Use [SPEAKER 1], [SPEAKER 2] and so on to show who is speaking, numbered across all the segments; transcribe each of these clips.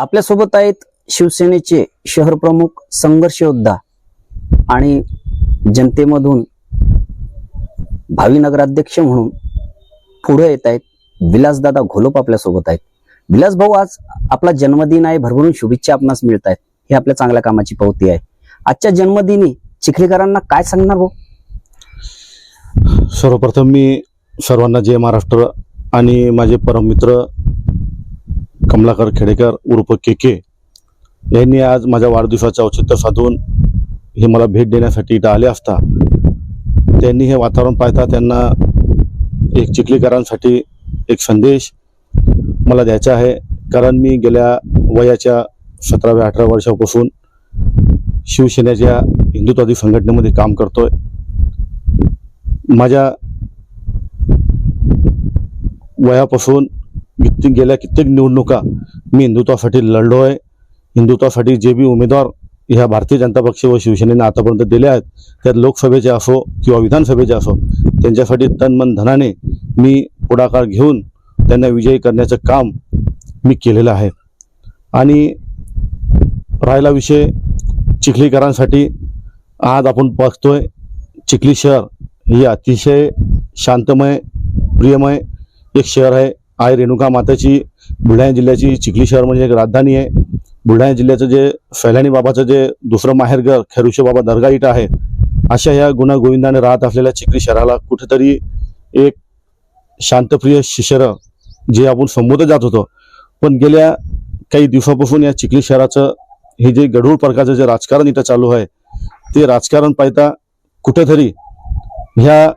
[SPEAKER 1] आपल्यासोबत आहेत शिवसेनेचे शहर प्रमुख संघर्ष योद्धा आणि जनतेमधून भावी नगराध्यक्ष म्हणून पुढे येत आहेत विलासदादा घोलोप आपल्यासोबत आहेत. विलास भाऊ आज आपला जन्मदिन आहे. भरभरून शुभेच्छा आपणास मिळत आहेत. हे आपल्या चांगल्या कामाची पावती आहे. आजच्या जन्मदिनी चिखलीकरांना काय सांगणार भाऊ?
[SPEAKER 2] सर्वप्रथम मी सर्वांना जय महाराष्ट्र आणि माझे परममित्र कमलाकर खेडेकर उर्फ के के यांनी आज माझ्या वाढदिवसाचं औचित्य साधून हे मला भेट देण्यासाठी इथं आले असता त्यांनी हे वातावरण पाहता त्यांना एक चिखलीकरांसाठी एक संदेश मला द्यायचा आहे. कारण मी गेल्या वयाच्या सतराव्या अठरा वर्षापासून शिवसेनेच्या हिंदुत्वादी संघटनेमध्ये काम करतोय. माझ्या वयापासून कित्येक गेल्या कित्येक निवडणुका मी हिंदुत्वासाठी लढलो आहे हिंदुत्वासाठी जे बी उमेदवार ह्या भारतीय जनता पक्ष व शिवसेनेने आतापर्यंत दिले आहेत त्यात लोकसभेचे असो किंवा विधानसभेचे असो त्यांच्यासाठी तन मन धनाने मी पुढाकार घेऊन त्यांना विजयी करण्याचं काम मी केलेलं आहे. आणि राहिला विषय चिखलीकरांसाठी. आज आपण बघतोय चिखली शहर हे अतिशय शांतमय प्रियमय एक शहर आहे. आई रेणुका माताची बुलढाणा जिल्ह्याची चिखली शहर म्हणजे एक राजधानी आहे. बुलढाणा जिल्ह्याचं जे फैलाणी बाबाचं जे दुसरं माहेरघर खेरुशे बाबा दर्गा इथं आहे अशा या गुणागोविंदाने राहत असलेल्या चिखली शहराला कुठेतरी एक शांतप्रिय शिशर जे आपण संबोधत जात होतो. पण गेल्या काही दिवसापासून या चिखली शहराचं हे जे गढूळ प्रकारचं जे राजकारण इथं चालू आहे ते राजकारण पाहता कुठेतरी ह्या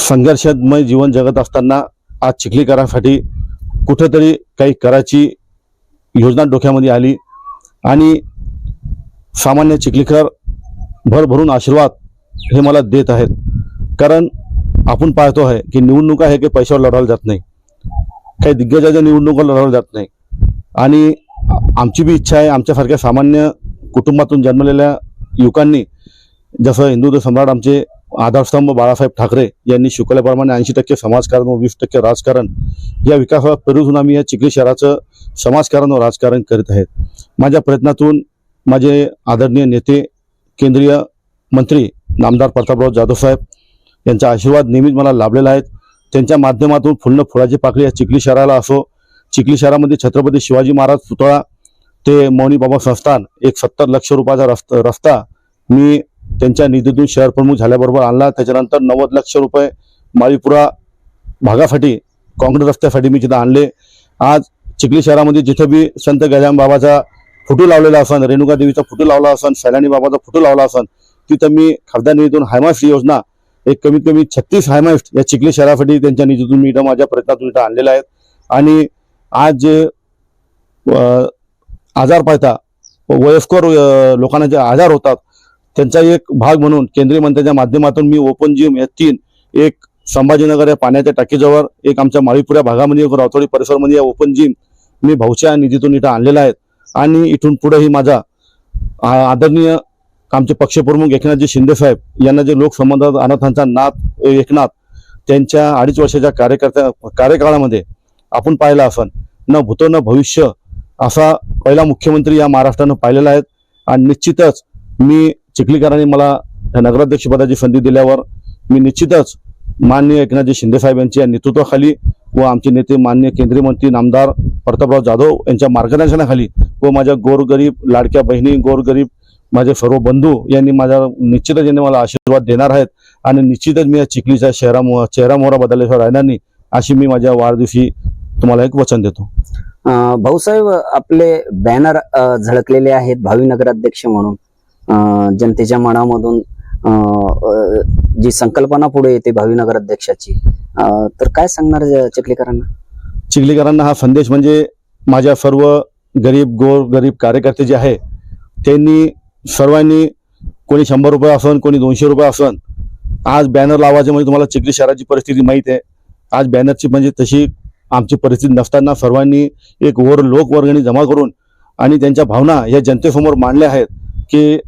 [SPEAKER 2] संघर्षमय जीवन जगत असताना आज चिखलीकरांसाठी कुठंतरी काही करायची योजना डोक्यामध्ये आली आणि सामान्य चिखलीकर भरभरून आशीर्वाद हे मला देत आहेत. कारण आपण पाहतो आहे की निवडणुका हे काही पैशावर लढवल्या जात नाही. काही दिग्गजाच्या निवडणुका लढवल्या जात नाही. आणि आमची बी इच्छा आहे आमच्यासारख्या सामान्य कुटुंबातून जन्मलेल्या युवकांनी जसं हिंदू सम्राट आमचे आधारस्तंभ बाळासाहेब ठाकरे यांनी शिकवल्याप्रमाणे ऐंशी टक्के समाजकारण व वीस टक्के राजकारण या विकासाला पेरूजून आम्ही या चिखली शहराचं समाजकारण व राजकारण करीत आहेत. माझ्या प्रयत्नातून माझे आदरणीय नेते केंद्रीय मंत्री नामदार प्रतापराव जाधव साहेब यांचा आशीर्वाद नेहमीच मला लाभलेला आहे. त्यांच्या माध्यमातून फुलणं फुलाची पाकळी या चिखली शहराला असो चिखली शहरामध्ये छत्रपती शिवाजी महाराज पुतळा ते मौनी बाबा संस्थान एक सत्तर लक्ष रुपयाचा रस्ता रस्ता मी त्यांच्या निधीतून शहर प्रमुख झाल्याबरोबर आणला. त्याच्यानंतर नव्वद लक्ष रुपये माळीपुरा भागासाठी काँग्रेस रस्त्यासाठी मी तिथं आणले. आज चिखली शहरामध्ये जिथं बी संत गजाम बाबाचा फोटो लावलेला असन रेणुका देवीचा फोटो लावला असन सैलानी बाबाचा फोटो लावला असन तिथं मी खासदार निधीतून हायमास योजना एक कमीत कमी छत्तीस हायमास्ट या चिखली शहरासाठी त्यांच्या निधीतून मी इथं माझ्या प्रयत्नातून इथं आणलेला आहे. आणि आज जे आजार पाहता वयस्कर लोकांना जे आजार होतात त्यांचा एक भाग म्हणून केंद्रीय मंत्र्यांच्या माध्यमातून मी ओपन जिम या तीन एक संभाजीनगर या पाण्याच्या टाकीजवळ एक आमच्या माळीपुऱ्या भागामध्ये एक रावतोडी परिसरमध्ये या ओपन जिम मी भाऊच्या निधीतून इथं आणलेला आहे. आणि इथून पुढेही माझा आदरणीय आमचे पक्षप्रमुख एकनाथजी शिंदे साहेब यांना जे लोकसंबंध अनाथांचा नाथ एकनाथ त्यांच्या अडीच वर्षाच्या कार्यकर्त्या कार्यकाळामध्ये आपण पाहिला असन न भूतो न भविष्य असा पहिला मुख्यमंत्री या महाराष्ट्रानं पाहिलेला आहे. आणि निश्चितच मी चिखलीकरांनी मला या नगराध्यक्षपदाची संधी दिल्यावर मी निश्चितच माननीय एकनाथजी शिंदेसाहेब यांच्या नेतृत्वाखाली व आमचे नेते माननीय केंद्रीय मंत्री नामदार प्रतापराव जाधव यांच्या मार्गदर्शनाखाली व माझ्या गोरगरीब लाडक्या बहिणी गोरगरीब माझे सर्व बंधू यांनी माझ्या निश्चितच यांनी मला आशीर्वाद देणार आहेत आणि निश्चितच मी या चिखलीच्या शहरा चेहरा मोहरा बदलल्याशिवाय राहणार नाही अशी मी माझ्या वाढदिवशी तुम्हाला एक वचन देतो.
[SPEAKER 1] भाऊसाहेब आपले बॅनर झळकलेले आहेत भावी नगराध्यक्ष म्हणून. जनतेच्या मनामधून जी संकल्पना पुढे येते भावी नगराध्यक्षाची तर काय सांगणार चिखलीकरांना?
[SPEAKER 2] चिखलीकरांना हा संदेश म्हणजे माझ्या सर्व गरीब गोर गरीब कार्यकर्ते जे आहे त्यांनी सर्वांनी कोणी शंभर रुपये असन कोणी दोनशे रुपये असन आज बॅनर लावायचे म्हणजे तुम्हाला चिखली शहराची परिस्थिती माहीत आहे. आज बॅनरची म्हणजे तशी आमची परिस्थिती नसताना सर्वांनी एक वर लोकवर्गणी जमा करून आणि त्यांच्या भावना या जनतेसमोर मांडल्या आहेत की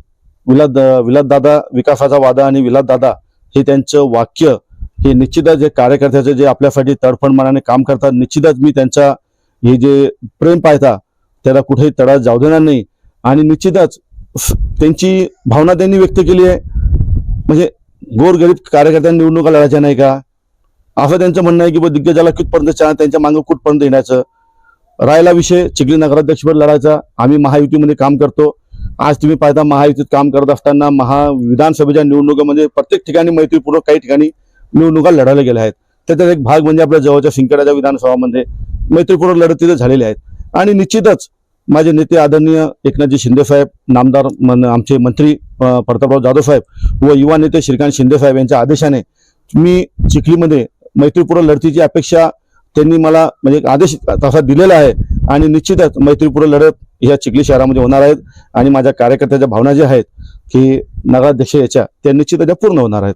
[SPEAKER 2] विलाद विलासदादा विकासाचा वादा आणि विलासदादा हे त्यांचं वाक्य हे निश्चितच जे कार्यकर्त्याचं जे आपल्यासाठी तडफड मनाने काम करतात निश्चितच मी त्यांचा हे जे प्रेम पाहता त्याला कुठेही तडा जाऊ देणार नाही. आणि निश्चितच त्यांची भावना त्यांनी व्यक्त केली आहे. म्हणजे गोरगरीब कार्यकर्त्यांनी निवडणुका लढायच्या नाही का? असं त्यांचं म्हणणं आहे की दिग्गजाला कुठपर्यंत चा- त्यांच्या मागं कुठपर्यंत येण्याचं? राहिला विषय चिखली नगराध्यक्षपद लढायचा आम्ही महायुतीमध्ये काम करतो. आज तुम्ही पाहता महायुतीत काम करत असताना महा विधानसभेच्या निवडणुकामध्ये म्हणजे प्रत्येक ठिकाणी मैत्रीपूर्वक काही ठिकाणी निवडणुका लढवल्या गेल्या आहेत. त्याचा एक भाग म्हणजे आपल्या जवळच्या शिंकड्याच्या विधानसभामध्ये मैत्रीपूर्वक लढत तिथे झालेले आहेत. आणि निश्चितच माझे नेते आदरणीय एकनाथजी शिंदेसाहेब नामदार मन- आमचे मंत्री प्रतापराव जाधव साहेब व युवा नेते श्रीकांत शिंदेसाहेब यांच्या आदेशाने मी चिखलीमध्ये मैत्रीपूर्वक लढतीची अपेक्षा त्यांनी मला म्हणजे एक आदेश तसा दिलेला आहे. आणि निश्चितच मैत्रीपूर्वक लढत ह्या चिखली शहरामध्ये होणार आहेत. आणि माझ्या कार्यकर्त्याच्या भावना ज्या आहेत की नगराध्यक्ष याच्या त्या निश्चितच त्या पूर्ण होणार आहेत.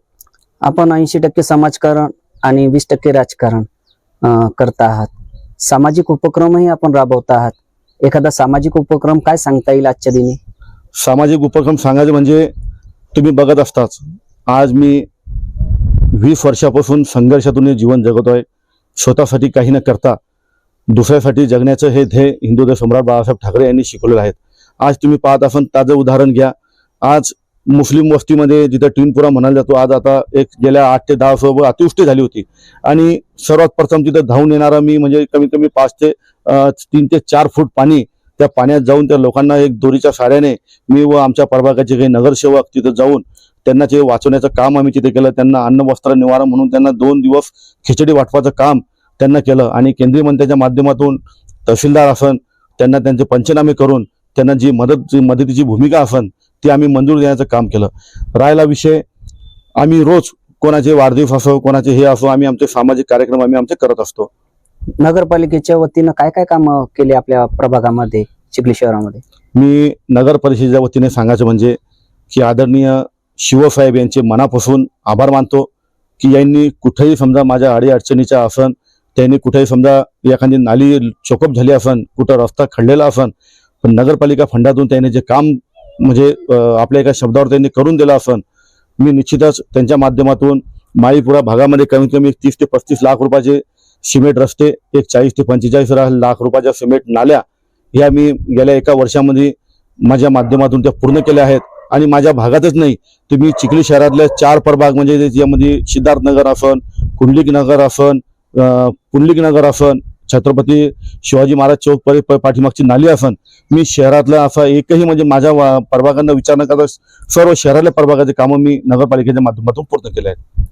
[SPEAKER 1] आपण ऐंशी टक्के समाजकारण आणि वीस टक्के राजकारण करता आहात. सामाजिक उपक्रमही आपण राबवता आहात. एखादा सामाजिक उपक्रम काय सांगता येईल आजच्या दिनी?
[SPEAKER 2] सामाजिक उपक्रम सांगायचे म्हणजे तुम्ही बघत असताच आज मी वीस वर्षापासून संघर्षातून जीवन जगतोय. स्वतःसाठी काही न करता दुसऱ्यासाठी जगण्याचं हे ध्येय हिंदू सम्राट बाळासाहेब ठाकरे यांनी शिकवलेलं आहे. आज तुम्ही पाहत असाल ताजं उदाहरण घ्या. आज मुस्लिम वस्तीमध्ये जिथं टिनपुरा म्हणाला जातो आज आता एक गेल्या आठ ते दहा सोबत अतिवृष्टी झाली होती. आणि सर्वात प्रथम तिथं धावून येणारा मी म्हणजे कमीत कमी पाच ते तीन ते चार फूट पाणी त्या पाण्यात जाऊन त्या लोकांना एक दोरीच्या साड्याने मी व आमच्या प्रभागाचे काही नगरसेवक तिथं जाऊन त्यांना ते वाचवण्याचं काम आम्ही तिथे केलं. त्यांना अन्न वस्त्र निवारा म्हणून त्यांना दोन दिवस खिचडी वाटपाचं काम त्यांना केलं. आणि केंद्रीय मंत्र्यांच्या माध्यमातून तहसीलदार असन त्यांना त्यांचे पंचनामे करून त्यांना जी मदत जी मदतीची भूमिका असन ती आम्ही मंजूर देण्याचं काम केलं. राहिला विषय आम्ही रोज कोणाचे वाढदिवस असो कोणाचे हे असो आम्ही आमचे सामाजिक कार्यक्रम आम्ही आमचे करत असतो.
[SPEAKER 1] नगरपालिकेच्या वतीनं काय काय काम केले आपल्या प्रभागामध्ये चिखली शहरामध्ये?
[SPEAKER 2] मी नगर परिषदेच्या वतीने सांगायचं म्हणजे की आदरणीय शिवसाहेब यांचे मनापासून आभार मानतो की यांनी कुठेही समजा माझ्या अडी अडचणीच्या असन त्यांनी कुठेही समजा एखादी नाली चोकअप झाली असन कुठं रस्ता खडलेला असन पण नगरपालिका फंडातून त्यांनी जे काम म्हणजे आपल्या एका शब्दावर त्यांनी करून दिलं असन मी निश्चितच त्यांच्या माध्यमातून माळीपुरा भागामध्ये कमीत कमी एक तीस ते पस्तीस लाख रुपयाचे सिमेंट रस्ते एक चाळीस ते पंचेचाळीस लाख रुपयाच्या सिमेंट नाल्या या मी गेल्या एका वर्षामध्ये माझ्या माध्यमातून त्या पूर्ण केल्या आहेत. आणि माझ्या भागातच नाही तुम्ही चिखली शहरातल्या चार प्रभाग म्हणजे यामध्ये सिद्धार्थनगर असन कुंडलिक नगर असन अं, पुंडलिक नगर असन छत्रपती शिवाजी महाराज चौक पाठीमागची नाली असन मी शहरातला असा एकही म्हणजे माझ्या वा- प्रभागांना विचार न करता सर्व शहरातल्या प्रभागाचे कामं मी नगरपालिकेच्या माध्यमातून पूर्ण केले आहेत.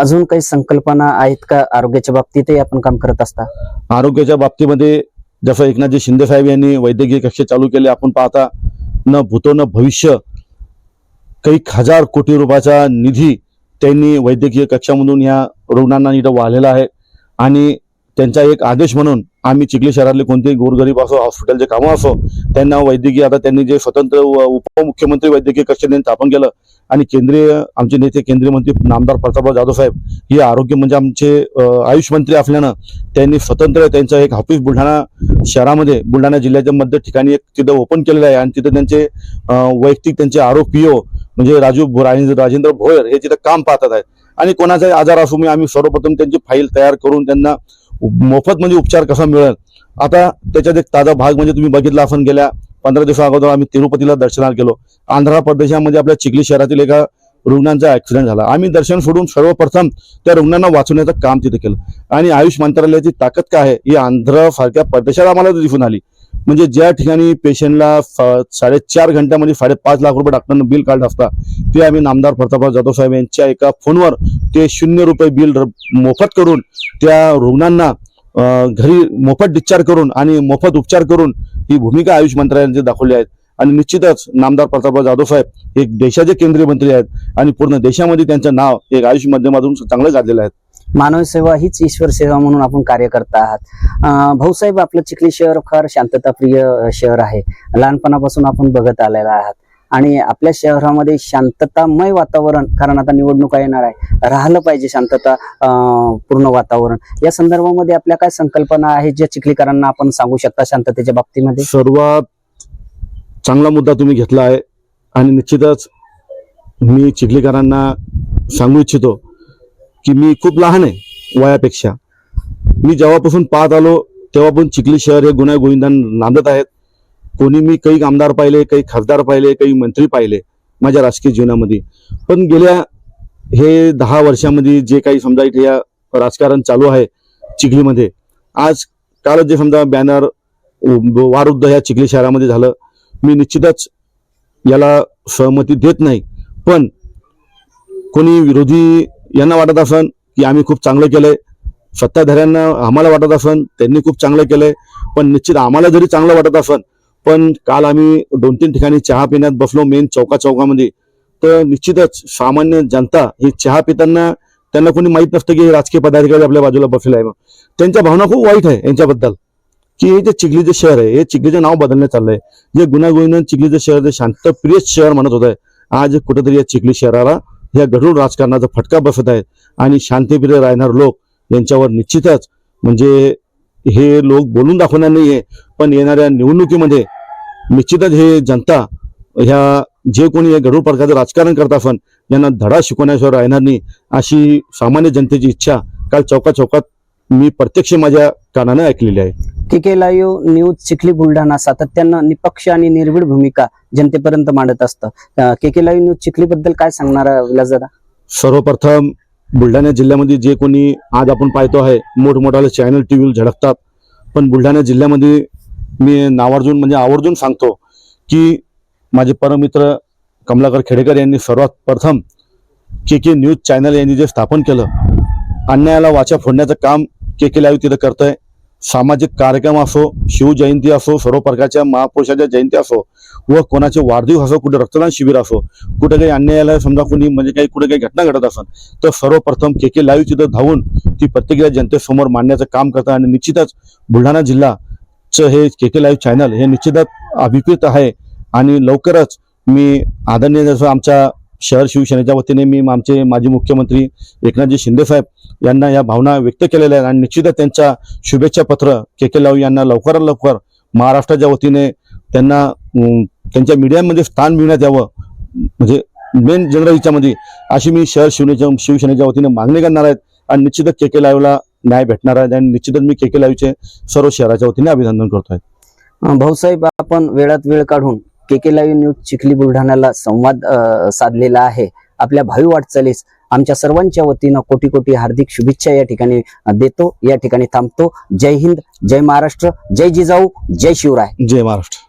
[SPEAKER 1] अजून काही संकल्पना आहेत का आरोग्याच्या बाबतीतही आपण काम करत असता?
[SPEAKER 2] आरोग्याच्या बाबतीमध्ये जसं एकनाथजी शिंदे साहेब यांनी वैद्यकीय कक्ष चालू केले आपण पाहता न भूतो न भविष्य काही हजार कोटी रुपयाचा निधी त्यांनी वैद्यकीय कक्षामधून या रुग्णांना इथं वाहिलेला आहे. आणि त्यांचा एक आदेश म्हणून आम्ही चिखली शहरातले कोणतेही गोरगरीब असो हॉस्पिटलचे कामं असो त्यांना वैद्यकीय आता त्यांनी जे स्वतंत्र व उपमुख्यमंत्री वैद्यकीय कक्ष त्यांनी स्थापन केलं आणि केंद्रीय आमचे नेते केंद्रीय मंत्री नामदार प्रतापराव जाधव साहेब हे आरोग्य म्हणजे आमचे आयुष मंत्री असल्यानं त्यांनी स्वतंत्र त्यांचं एक ऑफिस बुलढाणा शहरामध्ये बुलढाणा जिल्ह्याच्या मध्य ठिकाणी एक तिथं ओपन केलेलं आहे आणि तिथं त्यांचे वैयक्तिक त्यांचे आरोपीओ म्हणजे राजू राजेंद्र राजेंद्र भोयर हे तिथं काम पाहतात आहेत आणि कोणाचाही आजार असू मी आम्ही सर्वप्रथम त्यांची फाईल तयार करून त्यांना मोफत म्हणजे उपचार कसा मिळेल? आता त्याच्यात एक ताजा भाग म्हणजे तुम्ही बघितला आपण गेल्या पंधरा दिवसा अगोदर आम्ही तिरुपतीला दर्शनाला गेलो. आंध्र प्रदेशामध्ये आपल्या चिखली शहरातील एका रुग्णांचा ऍक्सिडेंट झाला. आम्ही दर्शन सोडून सर्वप्रथम त्या रुग्णांना वाचवण्याचं काम तिथे केलं. आणि आयुष मंत्रालयाची ताकद काय आहे? ही आंध्र सारख्या प्रदेशात आम्हाला दिसून आली. म्हणजे ज्या ठिकाणी पेशंटला साडेचार घंट्यामध्ये साडेपाच लाख रुपये डॉक्टरनं बिल काढलं असता ते आम्ही नामदार प्रतापराव जाधव साहेब यांच्या एका फोनवर ते शून्य रुपये बिल मोफत करून त्या रुग्णांना घरी मोफत डिस्चार्ज करून आणि मोफत उपचार करून ही भूमिका आयुष मंत्रालयाने दाखवली आहे. आणि निश्चितच नामदार प्रतापराव जाधव साहेब एक देशाचे केंद्रीय मंत्री आहेत आणि पूर्ण देशामध्ये त्यांचं नाव एक आयुष माध्यमातून चांगलं गाजलेलं आहे.
[SPEAKER 1] मानव सेवा हीच ईश्वर सेवा म्हणून आपण कार्य करत आहात. भाऊसाहेब आपलं चिखली शहर फार शांतताप्रिय शहर आहे. लहानपणापासून आपण बघत आलेला आहात. आणि आपल्या शहरामध्ये शांततामय वातावरण कारण आता निवडणुका येणार आहे. राहिलं पाहिजे शांतता पूर्ण वातावरण. या संदर्भामध्ये आपल्या काय संकल्पना आहेत ज्या चिखलीकरांना आपण सांगू शकता शांततेच्या बाबतीमध्ये?
[SPEAKER 2] सर्वात चांगला मुद्दा तुम्ही घेतला आहे. आणि निश्चितच मी चिखलीकरांना सांगू इच्छितो की मी खूप लहान आहे वयापेक्षा. मी जेव्हापासून पाहत आलो तेव्हापासून चिखली शहर हे गुन्हा गोविंदान नांदत आहेत. कोणी मी काही आमदार पाहिले काही खासदार पाहिले काही मंत्री पाहिले माझ्या राजकीय जीवनामध्ये. पण गेल्या हे दहा वर्षामध्ये जे काही समजा इथे या राजकारण चालू आहे चिखलीमध्ये आज कालच जे समजा बॅनर वारुद्ध या चिखली शहरामध्ये झालं मी निश्चितच याला सहमती देत नाही. पण कोणी विरोधी यांना वाटत असन की आम्ही खूप चांगलं केलंय. सत्ताधाऱ्यांना आम्हाला वाटत असन त्यांनी खूप चांगलं केलंय. पण निश्चित आम्हाला जरी चांगलं वाटत असन पण काल आम्ही दोन तीन ठिकाणी चहा पिण्यात बसलो मेन चौका चौकामध्ये. तर निश्चितच सामान्य जनता ही चहा पिताना त्यांना कोणी माहीत नसतं की हे राजकीय पदाधिकारी आपल्या बाजूला बसले आहे त्यांच्या भावना खूप वाईट आहे यांच्याबद्दल. की हे जे चिखलीचे शहर आहे हे चिखलीचं नाव बदलण्यात चाललंय जे गुन्हा चिखलीचं शहर जे शांतप्रिय शहर म्हणत होत. आहे आज कुठेतरी या चिखली शहराला या गढूळ राजकारणाचा फटका बसत आहे आणि शांतीप्रिय राहणार लोक यांच्यावर निश्चितच म्हणजे हे लोक बोलून दाखवणार नाहीये पण येणाऱ्या निवडणुकीमध्ये निश्चितच हे जनता ह्या जे कोणी या गढूळ प्रकारचं राजकारण करत असन यांना धडा शिकवण्याशिवाय राहणार नाही अशी सामान्य जनतेची इच्छा काल चौका चौकात मी प्रत्यक्ष माझ्या कानानं ऐकलेली आहे.
[SPEAKER 1] K K live news Chikhli Buldhana सातत्यानं निपक्ष आणि निर्भीड भूमिका जनतेपर्यंत मांडत असतं. K K live news Chikhli बद्दल काय सांगणार विलास दादा
[SPEAKER 2] सर्वप्रथम बुलढाणा जिल्ह्यामध्ये जे कोणी आज आपण पाहतो आहे मोठमोठाले चॅनल टी व्ही झळकतात. पण बुलढाणा जिल्ह्यामध्ये मी नावार्जून म्हणजे आवर्जून सांगतो की माझे परममित्र कमलाकर खेडेकर यांनी सर्वात प्रथम के के न्यूज चॅनल यांनी जे स्थापन केलं अन्यायाला वाचा फोडण्याचं काम के के लाईव्ह तिथं करतंय. सामाजिक कार्यक्रम असो शिवजयंती असो सर्व प्रकारच्या महापुरुषाच्या जयंती असो व कोणाचे वाढदिवस असो कुठे रक्तदान शिबिर असो कुठे काही अन्यायाला समजा कोणी म्हणजे काही कुठे काही घटना घडत असेल तर सर्वप्रथम के के लाईव्ह तिथं धावून ती प्रत्येक जनतेसमोर मांडण्याचं काम करतं आणि निश्चितच बुलढाणा जिल्हाचं हे के के लाईव्ह चॅनल हे निश्चितच अभिप्रेत आहे. आणि लवकरच मी आदरणीय जसं आमच्या शहर शिवसेनेच्या वतीने मी आमचे माजी मुख्यमंत्री एकनाथजी शिंदेसाहेब यांना या भावना व्यक्त केलेल्या आहेत. आणि निश्चितच त्यांच्या शुभेच्छा पत्र के के लाऊ यांना लवकरात लवकर महाराष्ट्राच्या वतीने त्यांना त्यांच्या मीडियामध्ये स्थान मिळण्यात यावं. म्हणजे मेन जनरलच्यामध्ये अशी मी शहर शिवनेच्या शिवसेनेच्या वतीने मागणी करणार आहेत आणि निश्चितच के के लाईव्हला न्याय भेटणार आहे. आणि निश्चितच मी के के लाईव्हचे सर्व शहराच्या वतीने अभिनंदन करतो
[SPEAKER 1] आहे भाऊसाहेब आपण वेळात वेळ काढून K K live news Chikhli बुलढाण्याला संवाद अं, साधलेला आहे. आपल्या भावी वाटचालीस आमच्या सर्वांच्या वतीनं कोटी कोटी हार्दिक शुभेच्छा या ठिकाणी देतो. या ठिकाणी थांबतो. जय हिंद जय महाराष्ट्र जय जिजाऊ जय शिवराय.
[SPEAKER 2] जय महाराष्ट्र.